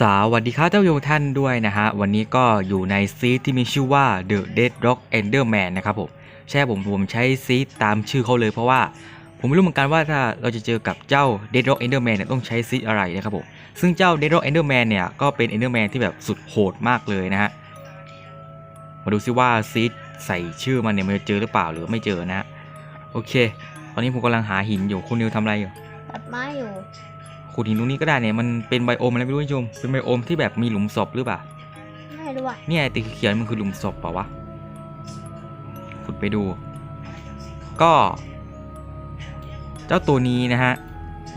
สวัสดีครับท่านผู้ชมท่านด้วยนะฮะ วันนี้ก็อยู่ในซีที่มีชื่อว่า The Dead Rock Enderman นะครับผมใช่ผมผมใช้ซีตามชื่อเขาเลยเพราะว่า ผมไม่รู้เหมือนกันว่าถ้าเราจะเจอกับเจ้า Dead Rock Enderman เนี่ยต้องใช้ซีอะไรนะครับผมซึ่งเจ้า Dead Rock Enderman เนี่ยก็เป็น Enderman ที่แบบสุดโหดมากเลยนะฮะ มาดูซิว่าซีใส่ชื่อมันเนี่ยมันจะเจอหรือเปล่าหรือไม่เจอนะโอเค ตอนนี้ผมกำลังหาหินอยู่คุณนิวทำอะไรอยู่ตัดไม้อยู่ ขุดหินตรงนี้ก็ได้เนี่ยมันเป็นไบโอมอะไรไม่รู้คุณผู้ชมเป็นไบโอมที่แบบมีหลุมศพหรือเปล่าไม่รู้อะเนี่ยไอ้ติเขียวๆมันคือหลุมศพเปล่าวะขุดไปดู ก็ เจ้าตัวนี้นะฮะ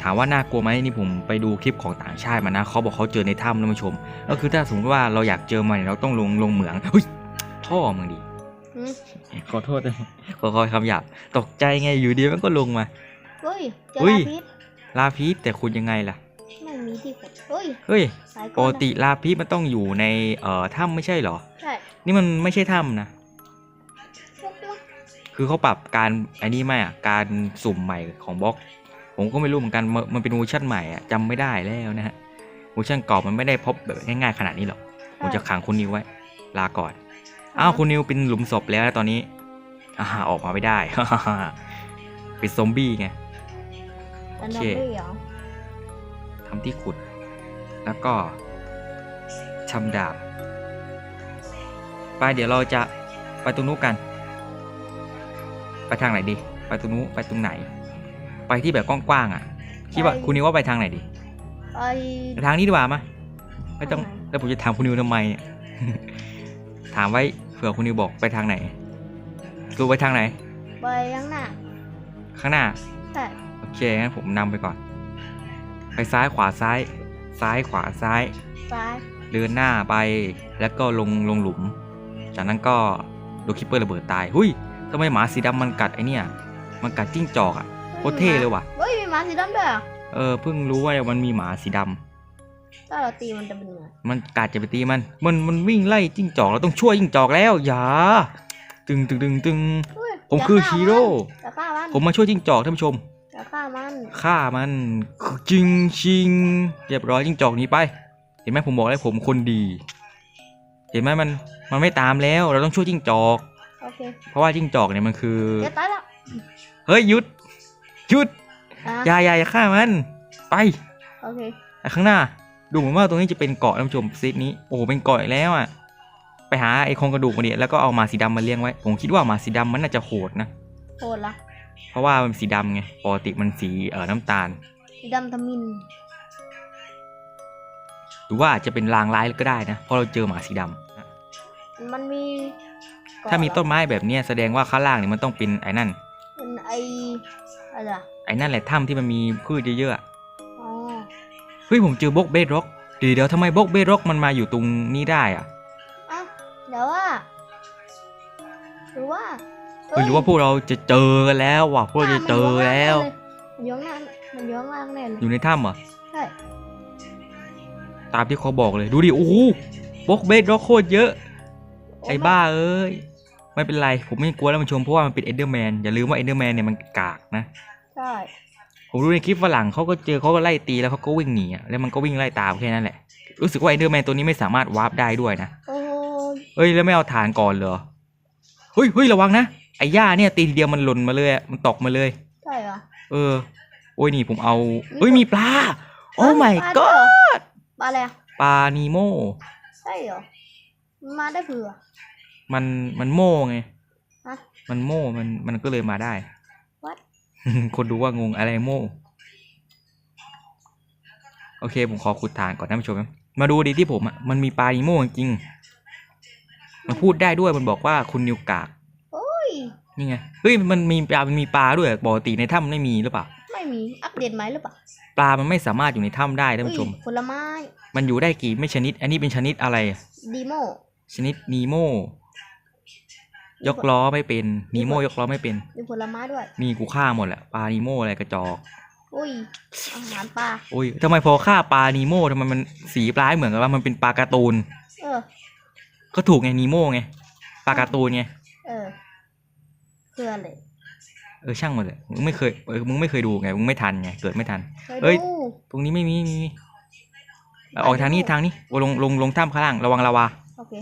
ถามว่าน่ากลัวไหมนี่ผมไปดูคลิปของต่างชาติมานะเขาบอกเขาเจอในถ้ำนะผู้ชม ก็คือถ้าสมมติว่าเราอยากเจอมันเราต้องลงลงเหมืองเฮ้ยท่อมึงดิหืมขอโทษนะขอคอยคำหยาบตกใจไงอยู่ดีมันก็ลงมาเฮ้ยเจอเฮ้ยลาพิษ ลาพีสแต่คุณยังไงล่ะ ไม่มีที่ขุดเฮ้ยเฮ้ยสายปก้กอนติลาพีสมันต้องอยู่ในเอ่อถ้ำไม่ใช่เหรอ ใช่นี่มันไม่ใช่ถ้ำนะพวกมันคือเขาปรับการอันนี้ไหมอะ การสุ่มใหม่ของบล็อก ผมก็ไม่รู้เหมือนกันมันมันเป็นเวอร์ชันใหม่อะจำไม่ได้แล้วนะฮะเวอร์ชันเก่ามันไม่ได้พบแบบง่ายๆขนาดนี้หรอก ผมจะขังคุณนิวไว้ ลาก่อน อ้าวคุณนิวเป็นหลุมศพแล้วนะตอนนี้อ่าออกมาไม่ได้ เป็นซอมบี้ไงเป็น โอดอเคมบี้เหรอทำที่ขุด แล้วก็ชำดาบ ไปเดี๋ยวเราจะไปตรงนู้นกัน ไปทางไหนดี ไปตรงนู้นไปตรงไหน ไปที่แบบกว้างๆอะ คิดว่าคุณนิวว่าไปทางไหนดี ไปไปทางนี้ดีกว่ามาไม่ต้องทางไหนแล้วผมจะถามคุณนิวทำไมเนี่ยถามไว้เผื่อคุณนิวบอกไปทางไหนรู้ไปทางไหน ไปข้างหน้า ข้างหน้าใช่ โอเคงั้นผมนำไปก่อน ไปซ้ายขวาซ้าย ซ้ายขวาซ้าย ซ้ายเดินหน้าไปแล้วก็ลงลงหลุม จากนั้นก็โดนคิปเปอร์ระเบิดตายหุยทำไมหมาสีดำมันกัดไอเนี่ย มันกัดจิ้งจอกอะ่ะโคตรเท่เลยว่ะ เฮ้ยมีหมาสีดำด้วยเหรอเออเพิ่งรู้ว่ามันมีหมาสีดำถ้าเราตีมันจะเป็นไงมันกัดจะไปตีมัน มันมันวิ่งไล่จิ้งจอกเราต้องช่วยจิ้งจอกแล้วอย่าตึงตึงตึงตึงเฮ้ยผมคือฮีโร่จะฆ่ามัน ผมมาช่วยจิ้งจอกท่านผู้ชม จะฆ่ามันฆ่ามันจริงชิงเรียบร้อยจิ้งจอกหนี้ไป เห็นไหมผมบอกแล้วผมคนดี เห็นไหมมันมันไม่ตามแล้ว เราต้องช่วยจิ้งจอกโอเคเพราะว่าจิ้งจอกเนี่ยมันคือจะตายแล้วเฮ้ยหยุดหยุดอะอย่าอย่าอย่าฆ่ามัน ไปโอเคไอ้ข้างหน้า ดูเหมือนว่าตรงนี้จะเป็นเกาะท่านผู้ชมซีดนี้โอ้โหเป็นเกาะอีกแล้วอะไปหาไอ้โครงกระดูกมาดิแล้วก็เอาหมาสีดำมาเลี้ยงไว้ ผมคิดว่าหมาสีดำมันน่าจะโหดนะโหดละ เพราะว่ามันสีดำไงปกติมันสีเอ่อน้ำตาล สีดำทมินหรือว่าอาจจะเป็นลางร้ายก็ได้นะเพราะเราเจอหมาสีดำมันมีเกะถ้ามีเหรอต้นไม้แบบเนี้ยแสดงว่าข้างล่างเนี่ยมันต้องเป็นไอ้นั่น เป็นไออะไรอะไอ้นั่นแหละถ้ำที่มันมีพืชเยอะๆอะอ๋อเฮ้ยผมเจอบล็อกเบดร็อกเดี๋ยวเดี๋ยวทำไมบล็อกเบดร็อกมันมาอยู่ตรงนี้ได้อะ อะเดี๋ยวว่าหรือว่า เฮ้ยหรือว่าพวกเราจะเจอกันแล้วว่ะพวกเราจะเจอแล้ว มันย้องล่างมันย้องล่างแน่เลยอยู่ในถ้ำเหรอใช่ตามที่เขาบอกเลยดูดิโอ้โหบล็อกเบดร็อกโคตรเยอะ ไอ้บ้าเอ้ยไม่เป็นไรผมไม่กลัวแล้วมันชมเพราะว่ามันเป็นเอนเดอร์แมนอย่าลืมว่าเอนเดอร์แมนเนี่ยมันกากนะใช่ผมดูในคลิปฝรั่งเขาก็เจอเขาก็ไล่ตีแล้วเขาก็วิ่งหนีอะแล้วมันก็วิ่งไล่ตามแค่นั้นแหละ รู้สึกว่าเอนเดอร์แมนตัวนี้ไม่สามารถวาร์ปได้ด้วยนะโอ้ยเอ้ยแล้วไม่เอาฐานก่อนเหรอเฮ้ยเฮ้ยระวังนะ ไอ้หญ้าเนี่ยตีทีเดียวมันหล่นมาเลยอะมันตกมาเลย ใช่เหรอ เออ โอ้ยนี่ผมเอาเฮ้ยมีปลา โอ้ my ปลาด้วยเหร god ปลาอะไรอะปลานีโมใช่เหรอมันมาได้เผื่อ มันมันโม่ไงฮะมันโม่มันมันก็เลยมาได้ What? คนดูว่างงอะไรโม่ โอเค ผมขอขุดฐานก่อนท่านผู้ชมนะมาดูดีที่ผมอะมันมีปลานีโม่จริงๆมันพูดได้ด้วยมันบอกว่าคุณนิวกากโอ้ย นี่ไง เฮ้ย มันมีปลา มันมีปลาด้วย ปกติในถ้ำไม่มีหรือเปล่า ไม่มี อัปเดตไหมหรือเปล่า ปลา มันไม่สามารถอยู่ในถ้ำได้ท่านผู้ชมเอ้ยผลไม้ มันอยู่ได้กี่ไม่ชนิด อันนี้เป็นชนิดอะไร ดีโม ชนิดนีโม ยกล้อไม่เป็น นีโมยกล้อไม่เป็น มีผลไม้ด้วยนี่กูฆ่าหมดแหละ ปลานีโมอะไรกระจอกอุ้ยอาหารปลาโอ้ยทำไมพอฆ่าปลานีโมทำไมมันสีปลาให้เหมือนกับว่ามันเป็นปลาการ์ตูน เออ ก็ถูกไงนีโมไง ปลาการ์ตูนไง เออ คืออะไรเออช่างมันเลยมึงไม่เคยเออมึงไม่เคยดูไงมึงไม่ทันไงเกิดไม่ทันเคยเอ้ยดูตรงนี้ไม่มีมีมีออกทางนี้ทางนี้โอ้ลงลงลงถ้ำข้างล่างระวังลาวาโอเค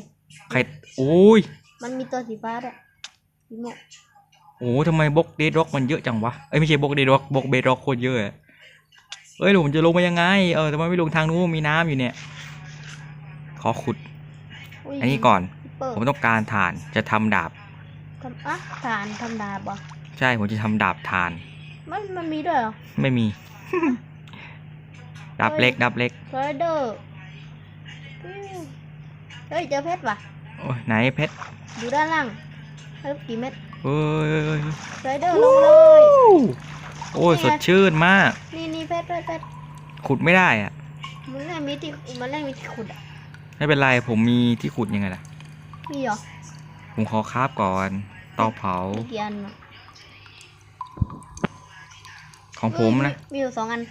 ใครโอ้ยมันมีตัวสีฟ้าด้วยสีม่วงโอ้ทำไมบล็อกเดดร็อกมันเยอะจังวะเอ้ยไม่ใช่บล็อกเดดร็อกบล็อกเบดร็อกโคตรเยอะอะเอ้ยแล้วผมจะลงไปยังไงเออทำไมไม่ลงทางนู้นมีน้ำอยู่เนี่ย ขอขุดยอันนี้ก่อนเปิดผมต้องการถ่านจะทำดาบ ทำอะฐานทำดาบเหรอใช่ผมจะทำดาบถ่าน มันมันมีด้วยเหรอไม่มี ดาบเล็กดาบเล็กสไลเดอร์ปิ้วเฮ้ยเจอเพชรว่ะโอ้ยไหนเพชรอยู่ด้านล่างเฮ้ยกี่เม็ดเอ้ยเอ้ยเอ้ยสไลเดอร์ลงเลยโอ้ยสดชื่นมาก นี่นี่เพชรเพชรเพชรขุดไม่ได้อะมันไม่มีที่มันไม่มีที่ขุดอะไม่เป็นไรผมมีที่ขุดยังไงล่ะมีเหรอผมขอคราบก่อน เตาเผา มีกี่อันอะของผมนะ มีอยู่สองอัน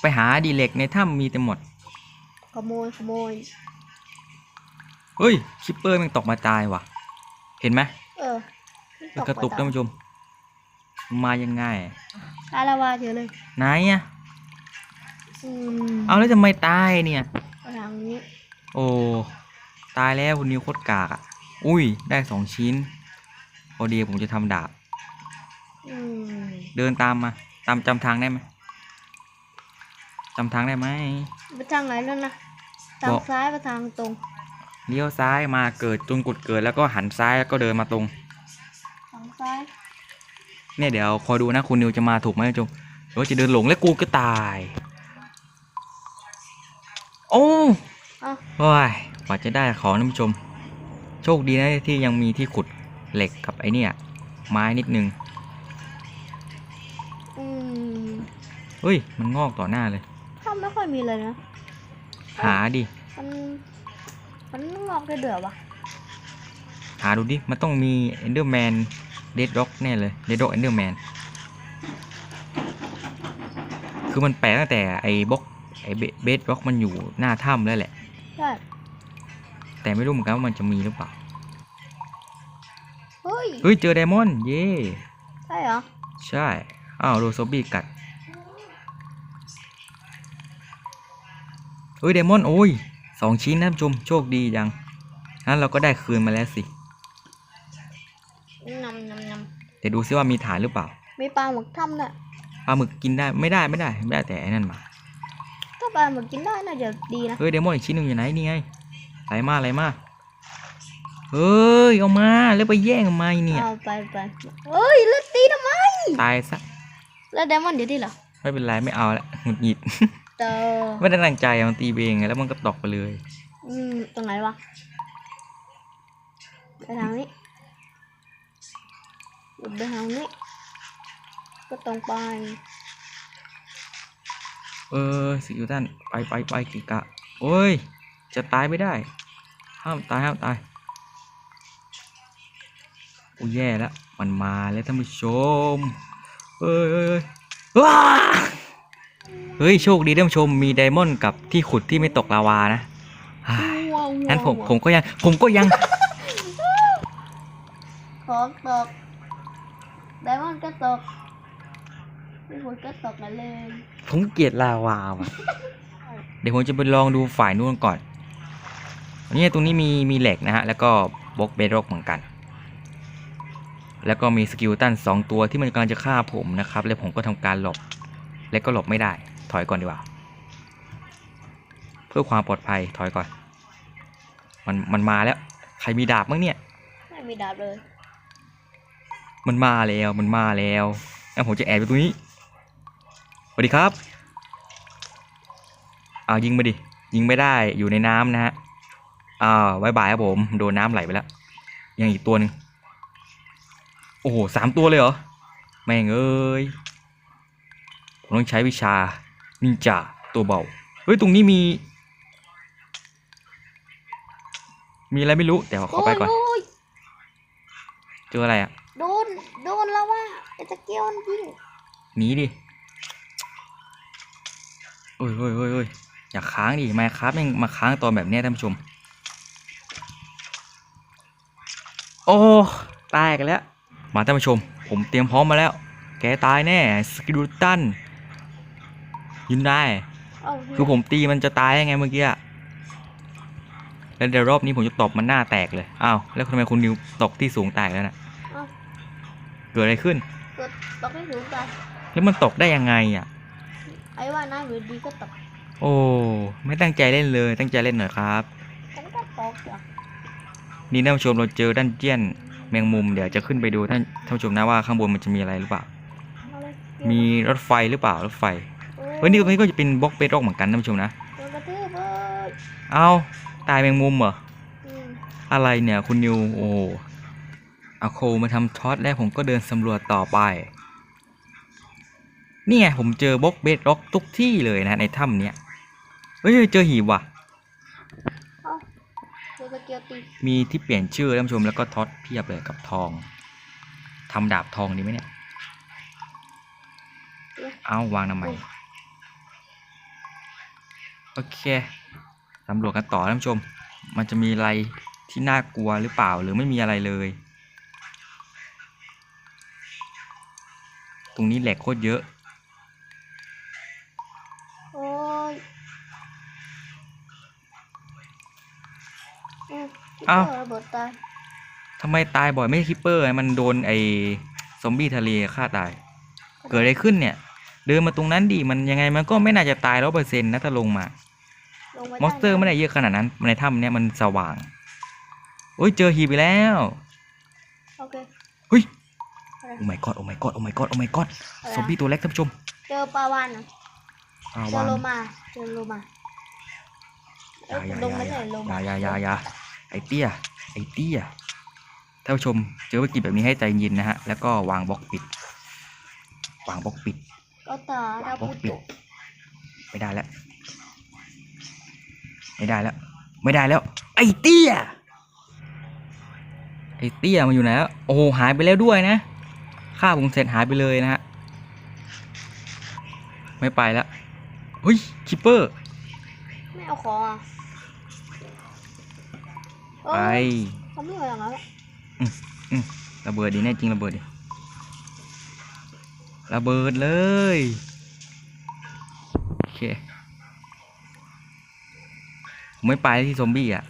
ไปหาดีเหล็กในถ้ำมีเต็มหมด ขโมย ขโมย เฮ้ย คิปเปอร์มันตกมาตายว่ะ เห็นไหมเออมันกระตุกท่านผู้ชมมันมายังไงตาลาวาเฉยเลย ไหนอะอืมเอาแล้วทำไมตายเนี่ย ทางนี้ โอ้ ตายแล้วคุณนิวโคตรกากอะอุ้ย ได้สองชิ้น พอดีผมจะทำดาบอืมเดินตามมา ตามจำทางได้ไหมจำทางได้ไหมไปทางไหนแล้วนะทางบอกซ้ายไปทางตรงเลี้ยวซ้ายมาเกิดจนกดเกิดแล้วก็หันซ้ายแล้วก็เดินมาตรงทางซ้ายเนี่ยเดี๋ยวคอยดูนะคุณนิวจะมาถูกไหมท่านผู้ชมหรือว่าจะเดินหลงแล้วกูก็ตาย โอ้อะว้ายกว่าจะได้ของท่านผู้ชม โชคดีนะที่ยังมีที่ขุด เหล็กกับไอเนี่ย ไม้นิดนึงอืมเฮ้ย มันงอกต่อหน้าเลย ถ้าไม่ค่อยมีเลยนะ หาดิ มัน มันงอกได้เดือวะหาดูดิ มันต้องมีเอนเดอร์แมนเดดร็อกแน่เลยเดดร็อกเอนเดอร์แมนคือมันแปลกตั้งแต่ไอ้บล็อกไอ้เบดร็อกมันอยู่หน้าถ้ำแล้วแหละ ใช่ แต่ไม่รู้เหมือนกันว่ามันจะมีหรือเปล่าเฮ้ยเฮ้ยเจอไดมอนด์เย่ใช่เหรอ ใช่อ้าวโดนซอมบี้กัดเฮ้ยไดมอนด์โอ้ยสองชิ้นนะท่านผู้ชมโชคดีจังงั้นเราก็ได้คืนมาแล้วสินำนำนเดี๋ยวดูซิว่ามีฐานหรือเปล่าำมีปลาหมึกถ้ำน่ะ ปลาหมึกกินได้ไม่ได้ไม่ได้ไม่ได้แต่ไอ้นั่นมาถ้าปลาหมึกกินได้น่าจะดีนะ เฮ้ยไดมอนด์อีกชิ้นหนึ่งอยู่ไหนนี่ไงไหลมาไหลมา เฮ้ยเอามาแล้วไปแย่งทำไมเนี่ยเอาไปไปเฮ้ยแล้วตีทำไมตายซะแล้วไดมอนด์เดี๋ยวที่เหรอไม่เป็นไรไม่เอาละหงุดหงิดเตอไม่ได้ตั้งใจอะมันตีเบงไงแล้วมันก็ตกไปเลย อืมตรงไหนวะไปทางนี้ไปทางนี้ ก็ตรงไปเออสิวตันไปไปไปกิกะ โอ้ย จะตายไม่ได้ ห้ามตายห้ามตาย โอ้ยแย่แล้วมันมาแล้วท่านผู้ชมเอ้ยเอ้ยเอ้ยว้าเฮ้ยโชคดีท่านผู้ชมมีไดมอนด์กับที่ขุดที่ไม่ตกลาวานะฮ่าว้าวงั้นผมผมก็ยังผมก็ยังของตกไดมอนด์ก็ตกพี่ฝนก็ตกนั่นเลยผมเกลียดลาวาว่ะเดี๋ยวผมจะไปลองดูฝ่ายนู้นก่อนอันนี้ตรงนี้มีมีเหล็กนะฮะ แล้วก็บล็อกเบดร็อกเหมือนกัน แล้วก็มีสกิลตันสองตัวที่มันกำลังจะฆ่าผมนะครับ แล้วผมก็ทำการหลบ และก็หลบไม่ได้ ถอยก่อนดีกว่า เพื่อความปลอดภัย ถอยก่อน มันมันมาแล้ว ใครมีดาบมั้งเนี่ย ไม่มีดาบเลย มันมาแล้ว มันมาแล้วงั้นผมจะแอบไปตรงนี้สวัสดีครับอ้าวยิงมาดิ ยิงไม่ได้ อยู่ในน้ำนะฮะอ้าวบายบายครับผม โดนน้ำไหลไปแล้ว ยังอีกตัวหนึ่งโอ้โหสามตัวเลยเหรอ แม่งเอ้ยผมต้องใช้วิชานินจาตัวเบา เฮ้ย ตรงนี้มี มีอะไรไม่รู้แต่ว่าขอไปก่อนโอ้ยเจออะไรอะ โดน โดนแล้วว่าไอ้ตะเกียบมันยิงหนีดิโอ้ยโอ้ยโอ้ยโอ้ยอย่าค้างดิมาครับแม่งมาค้างตอนแบบเนี้ยท่านผู้ชม โอ้ ตายกันแล้ว มาท่านผู้ชม ผมเตรียมพร้อมมาแล้ว แกตายแน่สกิลูตันยืนได้เอ้าคือผมตีมันจะตายยังไงเมื่อกี้อะแล้วเดี๋ยวรอบนี้ผมจะตบมันหน้าแตกเลย อ้าว แล้วทำไมคุณนิวตกที่สูงแตกแล้วนะเอ้าเกิดอะไรขึ้นเกิดตกไม่ถูกใจแล้วมันตกได้ยังไงอะ ไอ้ว่าน้ำอยู่ดีก็ตก โอ้ ไม่ตั้งใจเล่นเลย ตั้งใจเล่นหน่อยครับ ฉันก็ตกอะนี่ท่านผู้ชมเราเจอดันเจียน แมงมุมเดี๋ยวจะขึ้นไปดูท่านท่านผู้ชมนะว่าข้างบนมันจะมีอะไรหรือเปล่าเอาเลยมีรถไฟหรือเปล่ารถไฟเฮ้ยนี่ตรงนี้ก็จะเป็นบล็อกเบดร็อกเหมือนกันท่านผู้ชมนะโดนกระทืบเว้ยเอาตายแมงมุมเหรออืมอะไรเนี่ยคุณนิวโอ้เอาโคมาทำช็อตแล้วผมก็เดินสำรวจต่อไปนี่ไงผมเจอบล็อกเบดร็อกทุกที่เลยนะในถ้ำเนี้ยเฮ้ยเจอหีบว่ะเอ้า โดนตะเกียบตีมีที่เปลี่ยนชื่อท่านผู้ชมแล้วก็ท็อตเพียบเลยกับทองทำดาบทองดีไหมเนี่ย เอาวางทำไมโอเคสำรวจกันต่อท่านผู้ชม มันจะมีอะไรที่น่ากลัวหรือเปล่าหรือไม่มีอะไรเลย ตรงนี้แหลกโคตรเยอะ โอ้ย อืมเอ้าระเบิดตายทำไมตายบ่อยไม่ใช่คิปเปอร์ไงมันโดนไอ้ซอมบี้ทะเลฆ่าตาย เกิดอะไรขึ้นเนี่ย เดินมาตรงนั้นดิมันยังไงมันก็ไม่น่าจะตายร้อยเปอร์เซ็นต์นะถ้าลงมา ลงไปมอนสเตอร์ไม่ได้เยอะขนาดนั้นในถ้ำเนี่ยมันสว่างโอ้ยเจอหีบไปแล้วโอเคเฮ้ยอะไรโอ้ my god โอ้ my god โอ้ my god โอ้ my god อะไรซอมบี้ตัวเล็กท่านผู้ชมเจอปลาวานเหรออ่าเจอวางโลมา เจอโลมาอย่าอย่าลงอย่าไม่ได้ลงอย่าอย่าอย่าอย่า ไอเตี้ย ไอเตี้ยท่านผู้ชมเจอวิกฤตแบบนี้ให้ใจเย็นนะฮะ แล้วก็วางบล็อกปิด วางบล็อกปิด ก็ตาดาวบล็อกพุปิดโตไม่ได้แล้ว ไม่ได้แล้ว ไม่ได้แล้ว ไอเตี้ย ไอเตี้ยมันอยู่ไหนแล้วโอ้โหหายไปแล้วด้วยนะฆ่าผมเสร็จหายไปเลยนะฮะ ไม่ไปแล้วเฮ้ยคิปเปอร์ ไม่เอาของอะ ไปเอ้ยเขาไม่เอาอย่างนั้นอะระเบิดดิแน่จริงระเบิดดิระเบิดเลยโอเคผมไม่ไปที่ซอมบี้อะ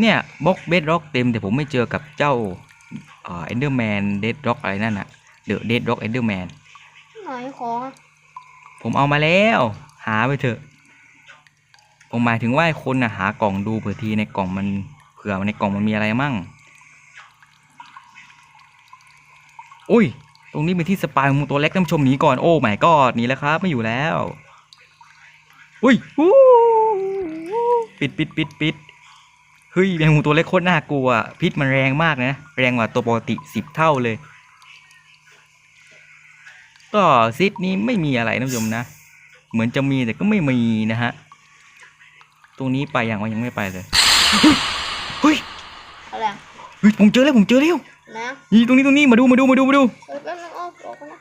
เนี่ยบล็อกเบดร็อกเต็มแต่ผมไม่เจอกับเจ้าเอ่อเอนเดอร์แมนเดดร็อกอะไรนั่นอะเดอะเดดร็อกเอนเดอร์แมนไหนของอะ ผมเอามาแล้ว หาไปเถอะ ผมหมายถึงว่าให้คนนะหากล่องดูเผื่อทีในกล่องมันเผื่อในกล่องมันมีอะไรมั่งอุ้ย ตรงนี้เป็นที่สปายของตัวเล็กท่านผู้ชมหนีก่อนโอ้ไม่ก็หนีแล้วครับไม่อยู่แล้ว อุ้ยอู้ปิดปิดปิดปิดเฮ้ยแมงมุมตัวเล็กโคตรน่ากลัว พิษมันแรงมากนะ แรงกว่าตัวปกติสิบเท่าเลย ก็ซิดนี้ไม่มีอะไรนะผู้ชมนะ เหมือนจะมีแต่ก็ไม่มีนะฮะ ตรงนี้ไปยังวะยังไม่ไปเลยเฮ้ยอะไรอะเฮ้ยผมเจอแล้วผมเจอแล้วนะนี่ตรงนี้ตรงนี้มาดูมาดูมาดูมาดูเออแป๊บนึงอ้อออกไปนะ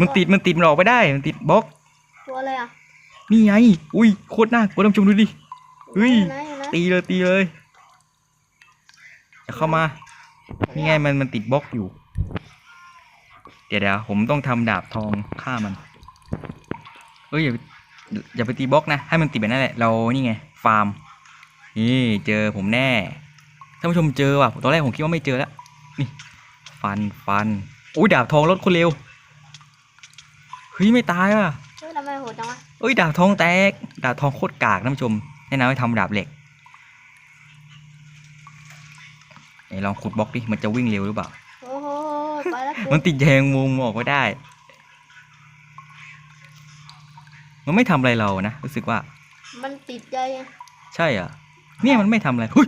มันติดมันติดมันออกไปได้มันติดบล็อกตัวอะไรอะนี่ไงอุ้ยโคตรน่ากลัวท่านผู้ชมดูดิเฮ้ยอยู่ไหนอยู่ไหนตีเลยตีเลยอย่าเข้ามานี่ไงมันมันติดบล็อกอยู่ เดี๋ยวเดี๋ยวผมต้องทำดาบทองฆ่ามัน เอ้ยอย่าไปอย่าไปตีบล็อกนะ ให้มันติดแบบนั้นแหละ เรานี่ไง ฟาร์ม นี่เจอผมแน่ ท่านผู้ชมเจอว่ะ ตอนแรกผมคิดว่าไม่เจอแล้ว นี่ ฟันฟันอุ้ยดาบทองลดคนเร็ว เฮ้ยไม่ตายว่ะเฮ้ยทำไมโหดจังวะเอ้ยดาบทองแตก ดาบทองโคตรกากท่านผู้ชม แนะนำให้ทำดาบเหล็กไหนลองขุดบล็อกดิ มันจะวิ่งเร็วหรือเปล่า มันติดแยงมุมออกไม่ได้ มันไม่ทำอะไรเรานะรู้สึกว่า มันติดใจไงใช่เหรอะเนี่ยมันไม่ทำอะไรเฮ้ย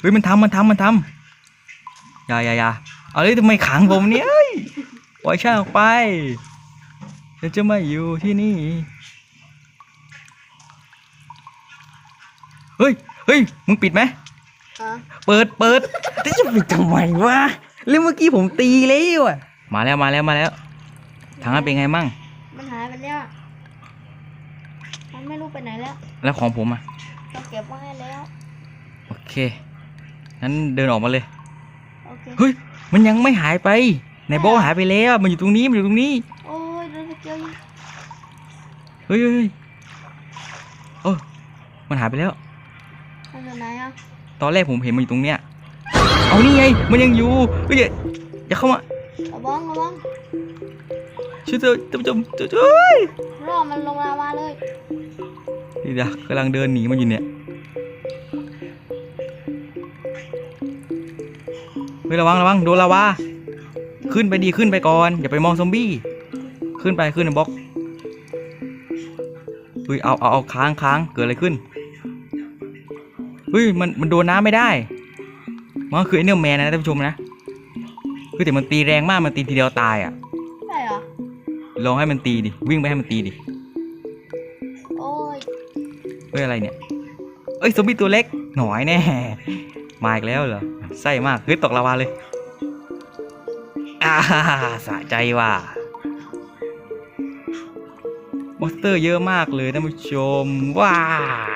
เฮ้ยมันทำมันทำมันทำอย่าอย่าอย่าเอาเลยทำไมขังผมเนี่ยเอ้ยปล่อยช่างออกไปฉันจะไม่อยู่ที่นี่เฮ้ยเฮ้ยมึงปิดไหมอะเปิดเปิดแต่จะปิดทำไมวะ แล้วเมื่อกี้ผมตีแล้วอะ มาแล้วมาแล้วมาแล้วทางนั้นเป็นไงมั่ง มันหายไปแล้ว มันไม่รู้ไปไหนแล้วแล้วของผมอะ เราเก็บไว้ให้แล้ว โอเค งั้นเดินออกมาเลย โอเค เฮ้ย มันยังไม่หายไปไหนบอกว่าหายไปแล้ว มันอยู่ตรงนี้ มันอยู่ตรงนี้ โอ้ยโดนสเกลยิงเฮ้ยเฮ้ยเฮ้ยเออมันหายไปแล้ว มันอยู่ไหนอะ ตอนแรกผมเห็นมันอยู่ตรงเนี้ย เอานี่ไง มันยังอยู่เฮ้ยอย่าอย่าเข้ามาระวังระวังช่วยเถอะท่านผู้ชมช่วยช่วยรอมันลงลาวาเลยนี่เดี๋ยวกำลังเดินหนีมันอยู่เนี่ยเฮ้ยระวังระวังโดนลาวาขึ้นไปดีขึ้นไปก่อน อย่าไปมองซอมบี้ขึ้นไปขึ้นในบล็อกเฮ้ยเอาเอาเอาค้างค้างเกิดอะไรขึ้นเฮ้ยมันมันโดนน้ำไม่ได้ มันก็คือไอเนอร์แมนนะท่านผู้ชมนะคือแต่มันตีแรงมากมันตีทีเดียวตายอะใช่เหรอลองให้มันตีดิวิ่งไปให้มันตีดิโอ้ยเฮ้ยอะไรเนี่ยเอ้ยซอมบี้ตัวเล็กหน่อยแน่มาอีกแล้วเหรอไส้มากเฮ้ยตกลาวาเลยอ่าสะใจว่ะมอนสเตอร์เยอะมากเลยท่านผู้ชมว้ายโอ้ยสเกล